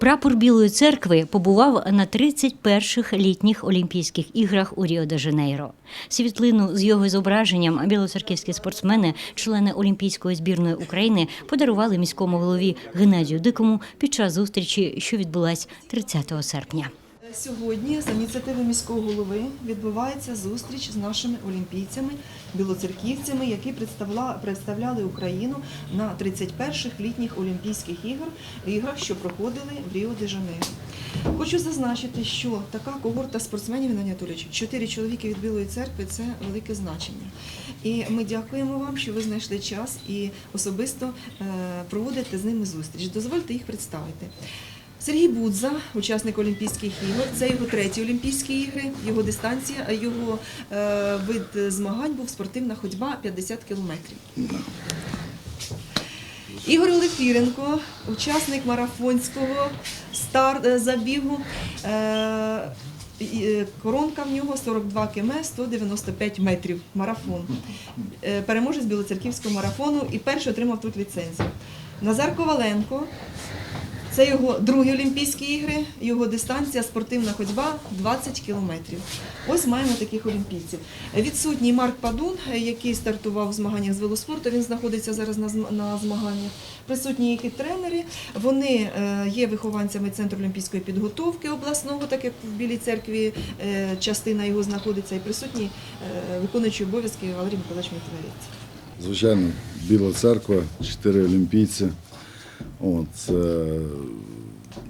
Прапор Білої церкви побував на 31-х літніх Олімпійських іграх у Ріо-де-Жанейро. Світлину з його зображенням білоцерківські спортсмени, члени Олімпійської збірної України, подарували міському голові Геннадію Дикому під час зустрічі, що відбулась 30 серпня. Сьогодні за ініціативи міського голови відбувається зустріч з нашими олімпійцями, білоцерківцями, які представляли Україну на 31-х літніх Олімпійських ігор, іграх, що проходили в Ріо-де-Жанейро. Хочу зазначити, що така когорта спортсменів Геннадій Анатолійович, чотири чоловіки від Білої церкви це велике значення. І ми дякуємо вам, що ви знайшли час і особисто е, проводите з ними зустріч. Дозвольте їх представити. Сергій Будза, учасник Олімпійських ігор. Це його треті Олімпійські ігри, його дистанція, а його е, вид змагань був спортивна ходьба 50 кілометрів. Ігор Олефіренко, учасник марафонського стар е, забігу. Е, Коронка в нього 42 км, 195 метрів. Марафон. Переможець білоцерківського марафону і перший отримав тут ліцензію. Назар Коваленко. Це його другі Олімпійські ігри, його дистанція спортивна ходьба 20 кілометрів. Ось маємо таких олімпійців. Відсутній Марк Падун, який стартував в змаганнях з велоспорту. Він знаходиться зараз на змаганнях. Присутні і тренери. Вони е, є вихованцями центру олімпійської підготовки обласного, так як в Білій церкві е, частина його знаходиться, і присутні е, виконуючі обов'язки Валерій Миколаївич Митворець. Звичайно, Біла церква, чотири олімпійці. О, це,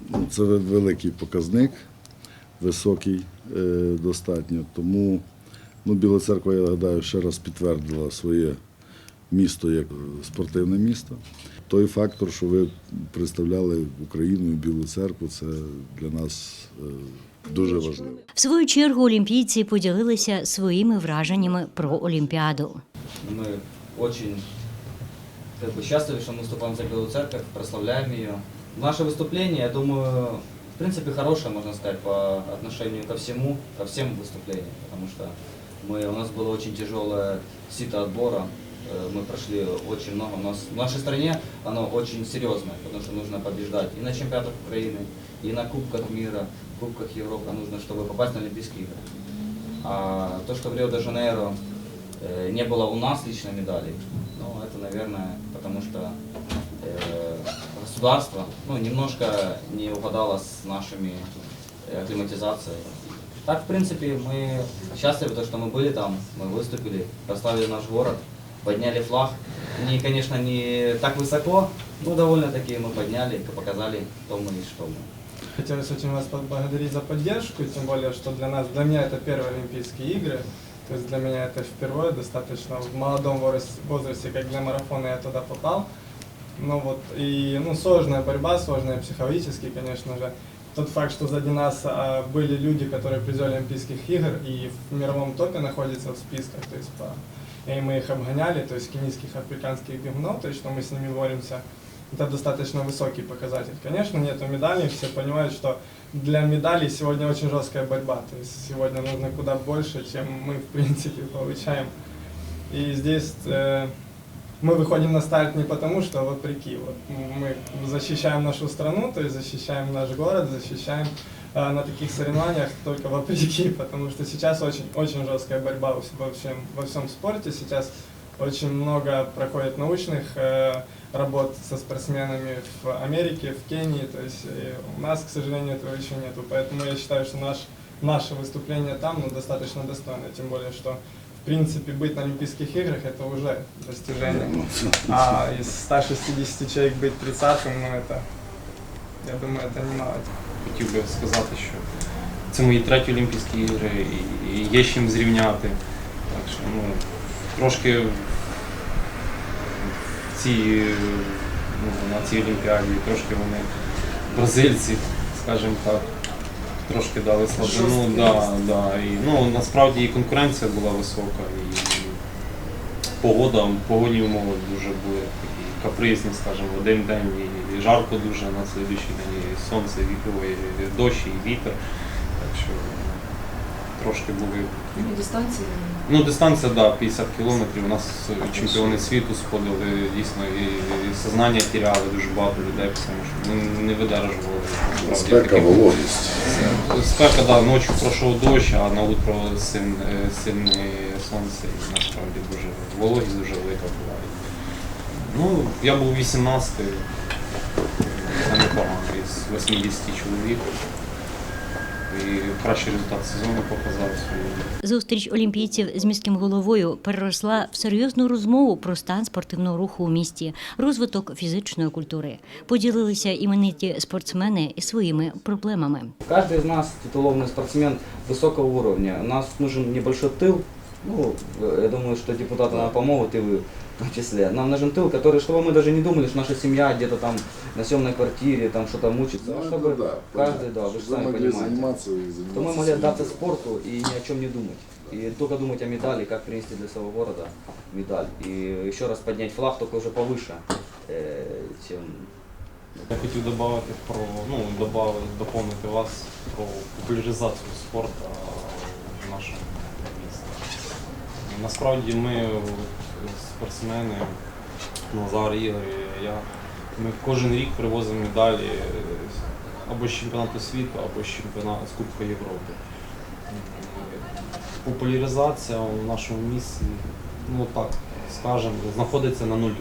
ну, це великий показник, високий е, достатньо. Тому ну, Біла церква, я гадаю, ще раз підтвердила своє місто як спортивне місто. Той фактор, що ви представляли Україну і Білу церкву, це для нас е, дуже важливо. В свою чергу олімпійці поділилися своїми враженнями про Олімпіаду. Мы очень как бы, счастливы, что мы выступаем за Белую Церковь, прославляем ее. Наше выступление, я думаю, в принципе, хорошее, можно сказать, по отношению ко всему, ко всем выступлениям, потому что мы, у нас было очень тяжелое сито отбора, Э, мы прошли очень много. У нас в нашей стране оно очень серьезное, потому что нужно побеждать и на чемпионатах Украины, и на Кубках мира, Кубках Европы нужно, чтобы попасть на Олимпийские игры. А то, что в Рио-де-Жанейро э, не было у нас лично медалей, ну, это, наверное, потому что э, государство ну, немножко не угадало с нашими э, акклиматизацией. Так, в принципе, мы счастливы, то, что мы были там, мы выступили, прославили наш город, подняли флаг. Не, конечно, не так высоко, но довольно-таки мы подняли, показали, кто мы и что мы. Хотелось очень вас поблагодарить за поддержку, тем более, что для нас, для меня это первые Олимпийские игры. То есть для меня это впервые достаточно в молодом возрас- возрасте, как для марафона я туда попал. Ну вот, и ну, сложная борьба, сложная психологически, конечно же. Тот факт, что сзади нас а, были люди, которые призеры Олимпийских игр и в мировом топе находятся в списках, то есть по, и мы их обгоняли, то есть кенийских, африканских бегунов, то есть что мы с ними боремся, это достаточно высокий показатель. Конечно, нету медалей, все понимают, что для медалей сегодня очень жесткая борьба, то есть сегодня нужно куда больше, чем мы в принципе получаем. И здесь э, мы выходим на старт не потому, что вопреки, вот мы защищаем нашу страну, то есть защищаем наш город, защищаем э, на таких соревнованиях только вопреки, потому что сейчас очень, очень жесткая борьба во, вс- во всем, во всем спорте, сейчас очень много проходит научных э, работ со спортсменами в Америке, в Кении, то есть э, у нас, к сожалению, этого еще нету, поэтому я считаю, что наш, наше выступление там ну, достаточно достойно, тем более, что в принципе быть на Олимпийских играх это уже достижение. А из 160 человек быть 30-м, ну это, я думаю, это немало. хотів би сказати, що це мої треті Олімпійські ігри і, і є з чим зрівняти. Так що ну, трошки в цій, ну, на цій Олімпіаді, трошки вони бразильці, скажімо так, трошки дали слабину. Да, да, і, ну, насправді і конкуренція була висока, і погода, погодні умови дуже були такі капризні, скажімо, в один день і, жарко дуже, на слідуючий день і сонце, і, і дощ, і вітер. Так що трошки були Ну, дистанції Ну, дистанція, да, 50 кілометрів. У нас чемпіони світу сходили, дійсно, і, і сознання тіряли дуже багато людей, тому що ми не видержували. Спека, таких- вологість. Спека, да, ночі пройшов дощ, а на утро сильне, сильне сонце і насправді дуже вологість дуже велика була. Ну, я був 18, це непогано, із 80 чоловік І кращий результат сезону показав свою. Зустріч олімпійців з міським головою переросла в серйозну розмову про стан спортивного руху у місті, розвиток фізичної культури. Поділилися імениті спортсмени і своїми проблемами. Каждый из нас титулованный спортсмен высокого уровня. У нас нужен небольшой тыл. Ну, э, я думаю, что депутаты нам помогут, и вы в том числе. Нам нужен тыл, который, чтобы мы даже не думали, что наша семья где-то там на съемной квартире, там что-то мучится. а чтобы каждый, да, вы же сами понимаете. То мы могли отдаться спорту и ни о чем не думать. И только думать о медали, как принести для своего города медаль. И еще раз поднять флаг, только уже повыше, э, чем Я хотів додати про ну добав, доповнити вас про популяризацію спорту в нашому місті. Насправді ми спортсмени, Назар, Ігор і я. Ми кожен рік привозимо медалі або з чемпіонату світу, або з чемпіонату з Кубка Європи. Популяризація в нашому місті, ну так скажемо, знаходиться на нулю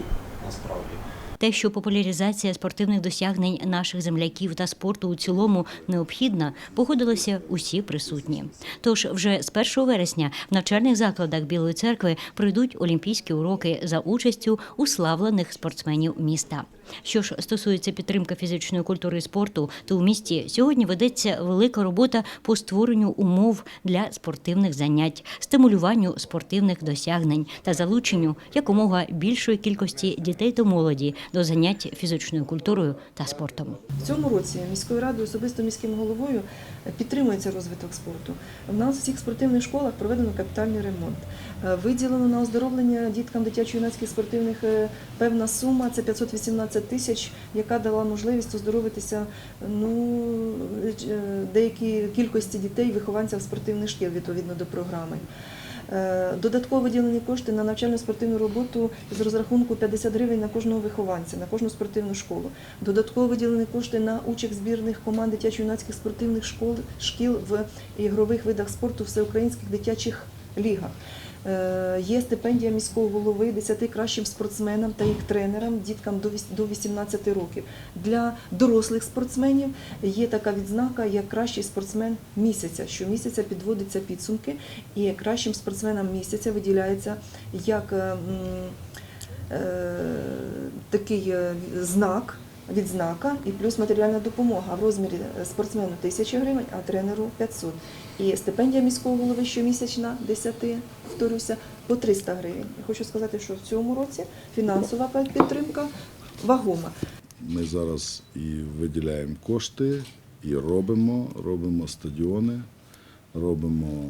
насправді. Те, що популяризація спортивних досягнень наших земляків та спорту у цілому необхідна, погодилися усі присутні. Тож вже з 1 вересня в навчальних закладах Білої церкви пройдуть олімпійські уроки за участю уславлених спортсменів міста. Що ж стосується підтримки фізичної культури і спорту, то у місті сьогодні ведеться велика робота по створенню умов для спортивних занять, стимулюванню спортивних досягнень та залученню якомога більшої кількості дітей та молоді до занять фізичною культурою та спортом. В цьому році міською радою, особисто міським головою, підтримується розвиток спорту. У нас в всіх спортивних школах проведено капітальний ремонт. Е, Виділено на оздоровлення діткам дитячо-юнацьких спортивних е, певна сума це 518 тисяч, яка дала можливість оздоровитися ну, е, деякій кількості дітей, вихованців спортивних шкіл відповідно до програми. Додатково виділені кошти на навчально-спортивну роботу з розрахунку 50 гривень на кожного вихованця, на кожну спортивну школу. Додатково виділені кошти на участь збірних команд дитячо-юнацьких спортивних школ, шкіл в ігрових видах спорту всеукраїнських дитячих лігах. Е, Є стипендія міського голови 10 кращим спортсменам та їх тренерам, діткам до віс- до 18 років. Для дорослих спортсменів є така відзнака, як кращий спортсмен місяця. Щомісяця підводяться підсумки, і кращим спортсменам місяця виділяється як е, м, е, такий е, знак. Відзнака і плюс матеріальна допомога в розмірі е, спортсмену 1000 гривень, а тренеру 500. І стипендія міського голови щомісячна 10, повторюся, по 300 гривень. Я хочу сказати, що в цьому році фінансова підтримка вагома. Ми зараз і виділяємо кошти, і робимо, робимо стадіони, робимо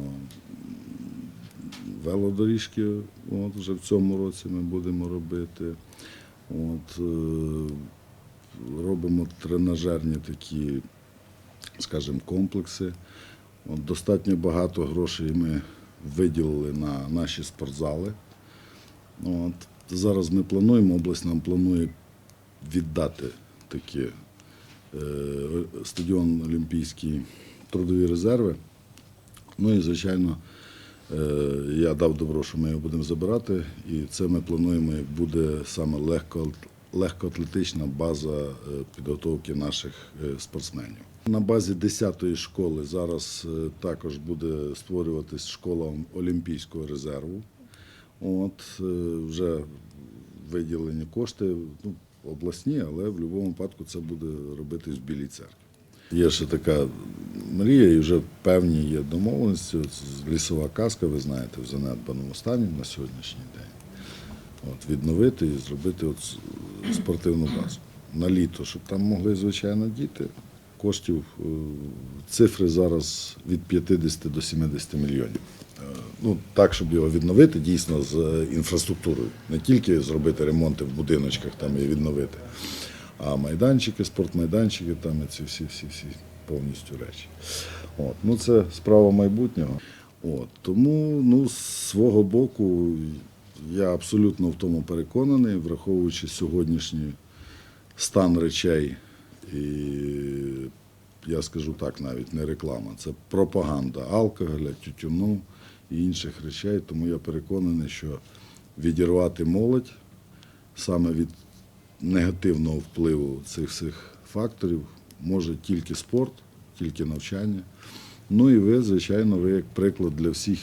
велодоріжки. От вже в цьому році ми будемо робити. От, е, робимо тренажерні такі, скажімо, комплекси. От, достатньо багато грошей ми виділили на наші спортзали. От, зараз ми плануємо, область нам планує віддати такі е, стадіон Олімпійський трудові резерви. Ну і, звичайно, е, я дав добро, що ми його будемо забирати, і це ми плануємо, як буде саме легко, легкоатлетична база е, підготовки наших е, спортсменів. На базі 10-ї школи зараз е, також буде створюватись школа Олімпійського резерву. От, вже виділені кошти, ну, обласні, але в будь-якому випадку це буде робитись в Білій церкві. Є ще така мрія, і вже певні є домовленості. Лісова казка, ви знаєте, в занедбаному стані на сьогоднішній день. От, відновити і зробити от спортивну базу на літо, щоб там могли, звичайно, діти. Коштів е, цифри зараз від 50 до 70 мільйонів. Е, Ну, так, щоб його відновити дійсно з е, інфраструктурою. Не тільки зробити ремонти в будиночках там і відновити, а майданчики, спортмайданчики, там і ці всі, всі, всі повністю речі. От. Ну, це справа майбутнього. От. Тому ну, свого боку, я абсолютно в тому переконаний, враховуючи сьогоднішній стан речей, і я скажу так, навіть не реклама, це пропаганда алкоголя, тютюну і інших речей. Тому я переконаний, що відірвати молодь саме від негативного впливу цих всіх факторів може тільки спорт, тільки навчання. Ну і ви, звичайно, ви як приклад для всіх